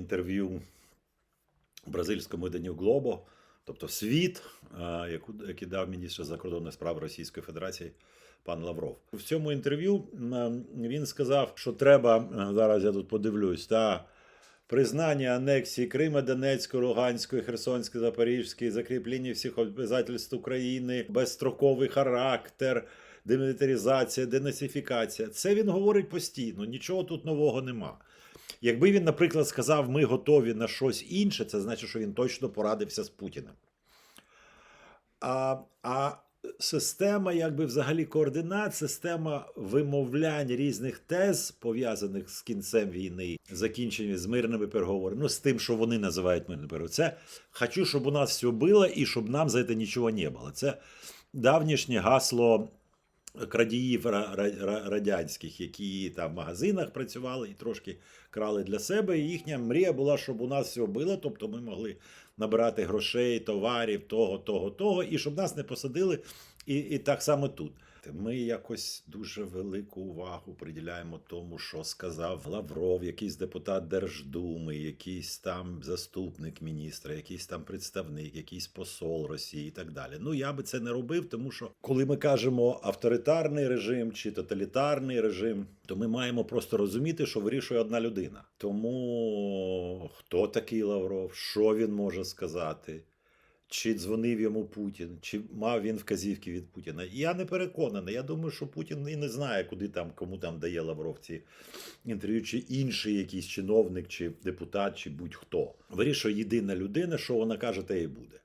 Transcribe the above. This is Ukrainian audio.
інтерв'ю бразильському виданню Глобо, тобто світ, яку, який дав міністр закордонних справ Російської Федерації пан Лавров. В цьому інтерв'ю він сказав, що треба зараз я тут подивлюсь, та признання анексії Крима, Донецької, Луганської, Херсонської, Запорізької, закріплення всіх обов'язательств України, безстроковий характер, демілітаризація, денацифікація. Це він говорить постійно, нічого тут нового нема. Якби він, наприклад, сказав, ми готові на щось інше, це значить, що він точно порадився з Путіним. А, а система, якби взагалі координат, система вимовлянь різних тез, пов'язаних з кінцем війни, закінченням з мирними переговорами, ну з тим, що вони називають мирними переговорами. Це хочу, щоб у нас все було і щоб нам за це нічого не було. Це давнішнє гасло крадіїв ра- ра- ра- радянських, які там в магазинах працювали і трошки крали для себе. І їхня мрія була, щоб у нас все було, тобто ми могли набирати грошей, товарів, того, того, того, і щоб нас не посадили. І, і так само тут. Ми якось дуже велику увагу приділяємо тому, що сказав Лавров, якийсь депутат Держдуми, якийсь там заступник міністра, якийсь там представник, якийсь посол Росії і так далі. Ну я би це не робив, тому що коли ми кажемо авторитарний режим чи тоталітарний режим, то ми маємо просто розуміти, що вирішує одна людина. Тому хто такий Лавров, що він може сказати? Чи дзвонив йому Путін, чи мав він вказівки від Путіна? Я не переконаний. Я думаю, що Путін і не знає, куди там кому там дає Лавров ці інтерв'ю, чи інший якийсь чиновник, чи депутат, чи будь-хто. Вирішує єдина людина, що вона каже, те і буде.